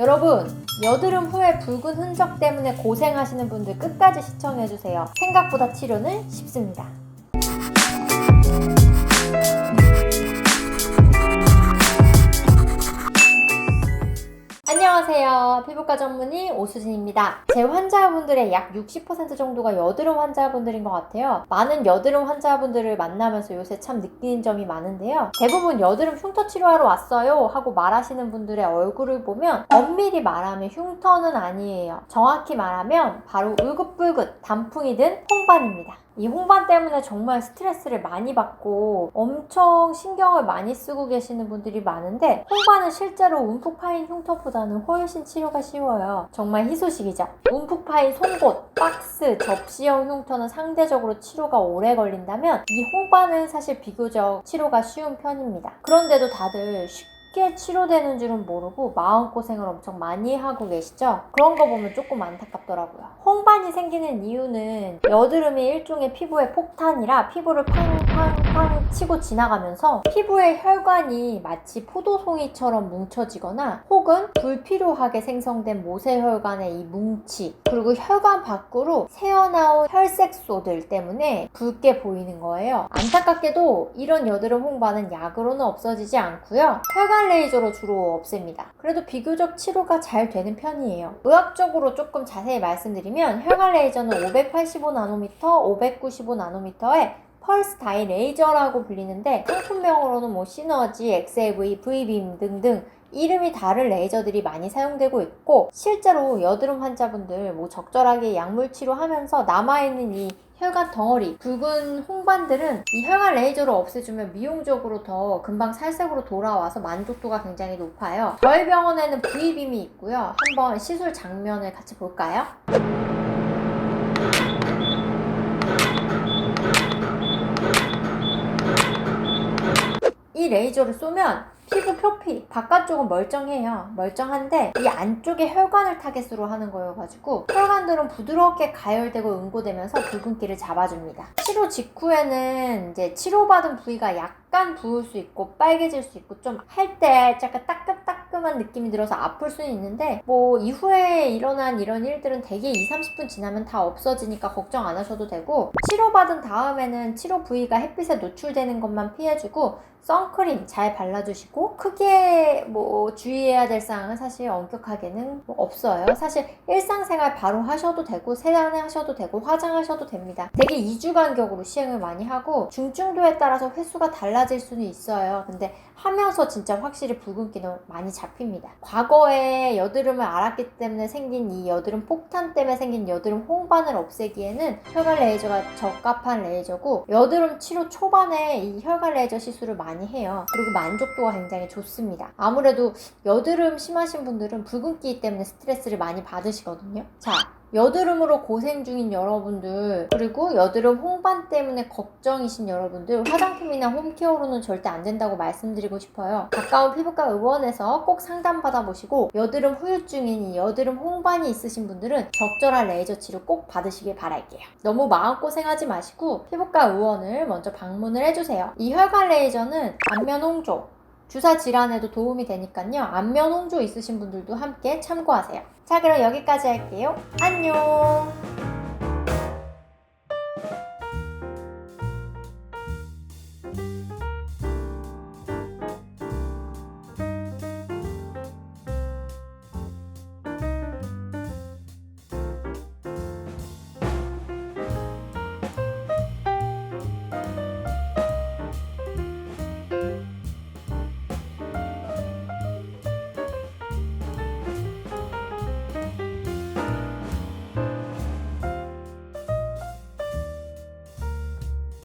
여러분, 여드름 후에 붉은 흔적 때문에 고생하시는 분들 끝까지 시청해주세요. 생각보다 치료는 쉽습니다. 피부과 전문의 오수진입니다. 제 환자분들의 약 60% 정도가 여드름 환자분들인 것 같아요. 많은 여드름 환자분들을 만나면서 요새 참 느끼는 점이 많은데요. 대부분 여드름 흉터 치료하러 왔어요 하고 말하시는 분들의 얼굴을 보면 엄밀히 말하면 흉터는 아니에요. 정확히 말하면 바로 울긋불긋 단풍이 든 홍반입니다. 이 홍반 때문에 정말 스트레스를 많이 받고 엄청 신경을 많이 쓰고 계시는 분들이 많은데 홍반은 실제로 움푹 파인 흉터보다는 훨씬 치료가 쉬워요. 정말 희소식이죠. 움푹 파인 송곳, 박스, 접시형 흉터는 상대적으로 치료가 오래 걸린다면 이 홍반은 사실 비교적 치료가 쉬운 편입니다. 그런데도 다들 쉽게 치료되는 줄은 모르고 마음고생을 엄청 많이 하고 계시죠? 그런 거 보면 조금 안타깝더라고요. 홍반이 생기는 이유는 여드름이 일종의 피부의 폭탄이라 피부를 팡팡팡 치고 지나가면서 피부의 혈관이 마치 포도송이처럼 뭉쳐지거나 혹은 불필요하게 생성된 모세혈관의 이 뭉치 그리고 혈관 밖으로 새어나온 혈색소들 때문에 붉게 보이는 거예요. 안타깝게도 이런 여드름 홍반은 약으로는 없어지지 않고요. 혈관 레이저로 주로 없앱니다. 그래도 비교적 치료가 잘 되는 편이에요. 의학적으로 조금 자세히 말씀드리면 혈관 레이저는 585나노미터, 595나노미터의 펄스 다이 레이저라고 불리는데 상품명으로는 뭐 시너지, XAV, V빔 등등 이름이 다른 레이저들이 많이 사용되고 있고 실제로 여드름 환자분들 뭐 적절하게 약물 치료하면서 남아있는 이 혈관 덩어리, 붉은 홍반들은 이 혈관 레이저로 없애주면 미용적으로 더 금방 살색으로 돌아와서 만족도가 굉장히 높아요. 저희 병원에는 V빔이 있고요. 한번 시술 장면을 같이 볼까요? 이 레이저를 쏘면 피부 표피 바깥쪽은 멀쩡해요. 멀쩡한데 이 안쪽에 혈관을 타겟으로 하는 거여가지고 혈관들은 부드럽게 가열되고 응고되면서 붉은기를 잡아줍니다. 치료 직후에는 이제 치료받은 부위가 약간 부을 수 있고 빨개질 수 있고 좀 할 때 약간 따끔따끔한 느낌이 들어서 아플 수는 있는데 뭐 이후에 일어난 이런 일들은 대개 2, 30분 지나면 다 없어지니까 걱정 안 하셔도 되고 치료받은 다음에는 치료 부위가 햇빛에 노출되는 것만 피해주고 선크림 잘 발라주시고 크게 뭐 주의해야 될 사항은 사실 엄격하게는 뭐 없어요. 사실 일상생활 바로 하셔도 되고 세안을 하셔도 되고 화장하셔도 됩니다. 되게 2주 간격으로 시행을 많이 하고 중증도에 따라서 횟수가 달라질 수는 있어요. 근데 하면서 진짜 확실히 붉은기는 많이 잡힙니다. 과거에 여드름을 앓았기 때문에 생긴 이 여드름 폭탄 때문에 생긴 여드름 홍반을 없애기에는 혈관 레이저가 적합한 레이저고 여드름 치료 초반에 이 혈관 레이저 시술을 많이 해요. 그리고 만족도가 굉장히 좋습니다. 아무래도 여드름 심하신 분들은 붉은기 때문에 스트레스를 많이 받으시거든요. 자, 여드름으로 고생 중인 여러분들 그리고 여드름 홍반 때문에 걱정이신 여러분들 화장품이나 홈케어로는 절대 안 된다고 말씀드리고 싶어요. 가까운 피부과 의원에서 꼭 상담 받아 보시고 여드름 후유증인 이 여드름 홍반이 있으신 분들은 적절한 레이저 치료 꼭 받으시길 바랄게요. 너무 마음고생하지 마시고 피부과 의원을 먼저 방문을 해주세요. 이 혈관 레이저는 안면 홍조 주사 질환에도 도움이 되니까요. 안면 홍조 있으신 분들도 함께 참고하세요. 자, 그럼 여기까지 할게요. 안녕!